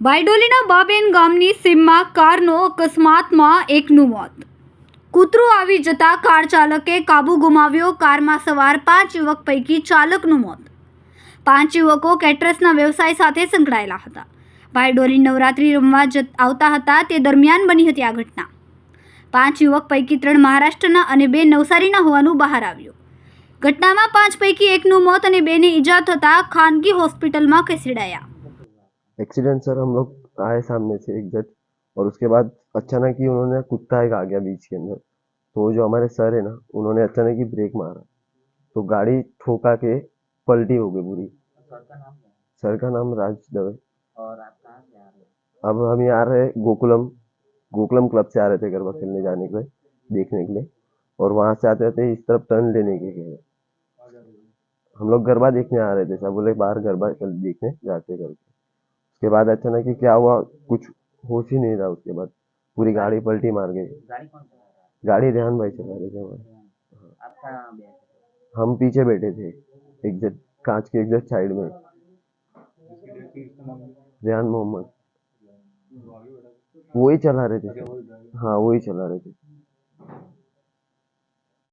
બાયડોલીના બાબેન ગામની સીમમાં કારનો અકસ્માતમાં એકનું મોત. કૂતરું આવી જતા કાર ચાલકે કાબુ ગુમાવ્યો. કારમાં સવાર પાંચ યુવક પૈકી ચાલકનું મોત. પાંચ યુવકો કેટરસના વ્યવસાય સાથે સંકળાયેલા હતા. બાયડોલી નવરાત્રિ રમવા આવતા હતા. તે દરમિયાન બની હતી આ ઘટના. પાંચ યુવક પૈકી ત્રણ મહારાષ્ટ્રના અને બે નવસારીના હોવાનું બહાર આવ્યું. ઘટનામાં પાંચ પૈકી એકનું મોત અને બેને ઈજા થતાં ખાનગી હોસ્પિટલમાં ખસેડાયા. एक्सीडेंट सर हम लोग आए सामने से एक जट और उसके बाद अचानक ही उन्होंने कुत्ता एक आ गया बीच के अंदर। तो जो हमारे सर है ना उन्होंने अचानक ही ब्रेक मारा। तो गाड़ी ठोका के पलटी हो गई पूरी। सर का नाम क्या सर का नाम राज दवे। और आप कहाँ से आ रहे हो? अब हम यहाँ आ रहे गोकुलम गोकुलम क्लब से आ रहे थे गरबा खेलने जाने के लिए देखने के लिए। और वहाँ से आते आते इस तरफ़ टर्न लेने के लिए हम लोग गरबा देखने आ रहे थे सब बोले बाहर गरबा देखने जाते करके। उसके बाद अचानक क्या हुआ कुछ होश ही नहीं रहा उसके बाद। पूरी गाड़ी पलटी मार गई गाड़ी रेहान भाई चला रहे थे हमारे। हम पीछे बैठे थे एग्जैक्ट कांच के एग्जैक्ट साइड में। रेहान मोहम्मद। वही चला रहे थे। हाँ वही चला रहे थे।